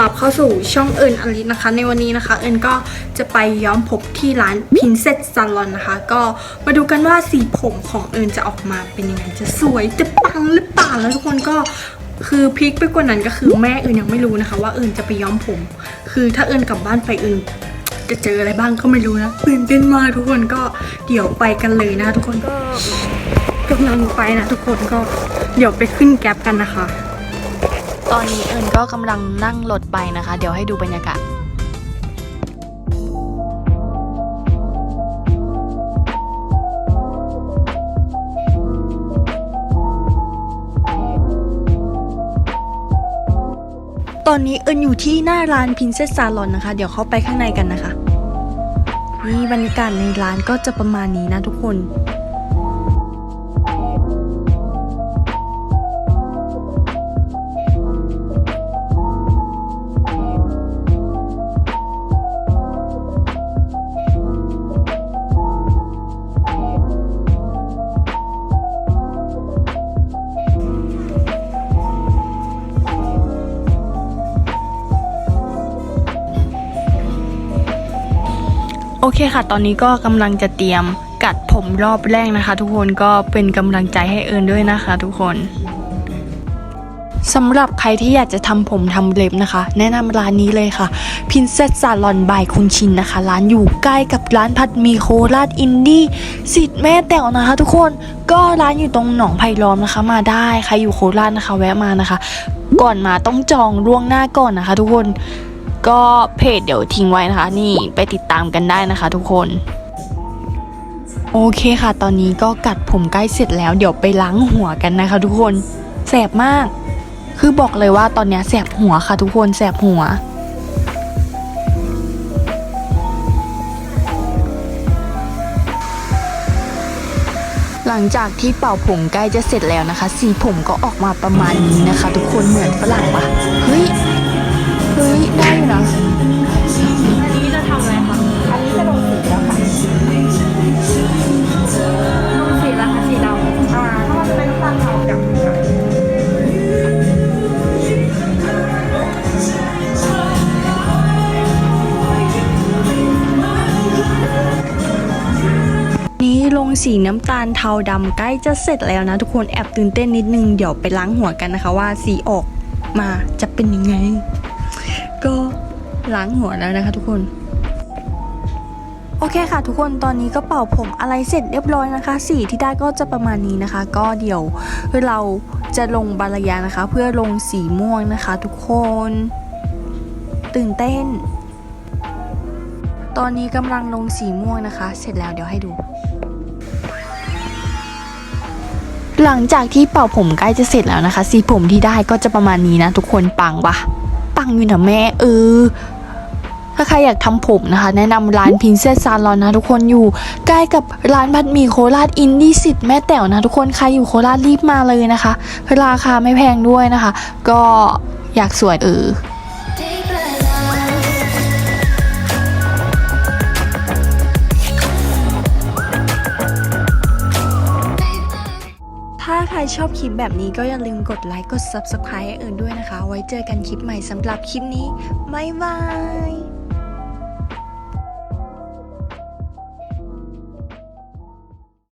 รับเข้าสู่ช่องเอิญอลิสนะคะ ในวันนี้นะคะ เอิญก็จะไปย้อมผมที่ร้าน Princess Salon นะคะ ก็มาดูกันว่าสีผมของเอิญจะออกมาเป็นยังไง จะสวยจะปังหรือเปล่าแล้วทุกคนก็คือพลิกไปกว่านั้นก็คือแม่เอิญยังไม่รู้นะคะ ว่าเอิญจะไปย้อมผม คือถ้าเอิญกลับบ้านไปเอิญจะเจออะไรบ้างก็ไม่รู้นะตื่นเต้นมากทุกคนก็เดี๋ยวไปกันเลยนะ ทุกคนก็กำลังไปนะทุกคนก็เดี๋ยวไปขึ้นแก๊ปกันนะคะ ตอนนี้เอิญก็กำลังนั่งรถไปนะคะ เดี๋ยวให้ดูบรรยากาศตอนนี้เอิญอยู่ที่หน้าร้าน Princess Salon นะคะ เดี๋ยวเข้าไปข้างในกันนะคะ นี่บรรยากาศในร้านก็จะประมาณนี้นะทุกคน เคค่ะ ตอนนี้ก็กำลังจะเตรียมกัดผมรอบแรกนะคะ ทุกคนก็เป็นกำลังใจให้เอิญด้วยนะคะ ทุกคนสำหรับใครที่อยากจะทำผมทำเล็บนะคะ แนะนำร้านนี้เลยค่ะ Princess Salon by คุณชินนะคะ ร้านอยู่ใกล้กับร้านผัดมีโคราชอินดี้สิทธิ์แม่แต๋วนะคะ ทุกคนก็ร้านอยู่ตรงหนองไผ่ล้อมนะคะ มาได้ใครอยู่โคราชนะคะ แวะมานะคะ ก่อนมาต้องจองล่วงหน้าก่อนนะคะ ทุกคน ก็เพจเดี๋ยวทิ้งไว้นะคะ นี่ไปติดตามกันได้นะคะ ทุกคน โอเคค่ะ ตอนนี้ก็กัดผมใกล้เสร็จแล้ว เดี๋ยวไปล้างหัวกันนะคะ ทุกคนแสบมาก คือบอกเลยว่าตอนนี้แสบหัวค่ะ ทุกคนแสบหัวหลังจากที่เป่าผมใกล้จะเสร็จแล้วนะคะ สีผมก็ออกมาประมาณนี้นะคะ ทุกคนเหมือนฝรั่งปะ ลงสีน้ำตาลเทาดำใกล้จะเสร็จแล้วนะทุกคนแอบตื่นเต้นนิดนึงเดี๋ยวไปล้างหัวกันนะคะว่าสีออกมาจะเป็นยังไง ก็ล้างหัวแล้วนะคะทุกคนโอเคค่ะทุกคนตอนนี้ก็เป่าผมอะไรเสร็จเรียบร้อยนะคะ สีที่ได้ก็จะประมาณนี้นะคะ ก็เดี๋ยวเราจะลงบาลยานะคะ เพื่อลงสีม่วงนะคะ ทุกคน ตื่นเต้น ตอนนี้กำลังลงสีม่วงนะคะ เสร็จแล้วเดี๋ยวให้ดู หลังจากที่เป่าผมใกล้จะเสร็จแล้วนะคะ สีผมที่ได้ก็จะประมาณนี้นะ ทุกคนปังปะปังอยู่นะแม่เออถ้าใครอยากทำผมนะคะ แนะนำร้าน Princess Salon นะทุกคนอยู่ใกล้กับร้านผัดมีโคราชอินดี้สิทธิ์แม่แต๋วนะทุกคนใครอยู่โคราชรีบมาเลยนะคะ ราคาไม่แพงด้วยนะคะ ก็อยากสวยเออ ถ้าใครชอบคลิปแบบนี้ก็อย่าลืมกดไลค์ กด Subscribe ให้เอิญด้วยนะคะ ไว้เจอกันคลิปใหม่สำหรับคลิปนี้ บ๊ายบาย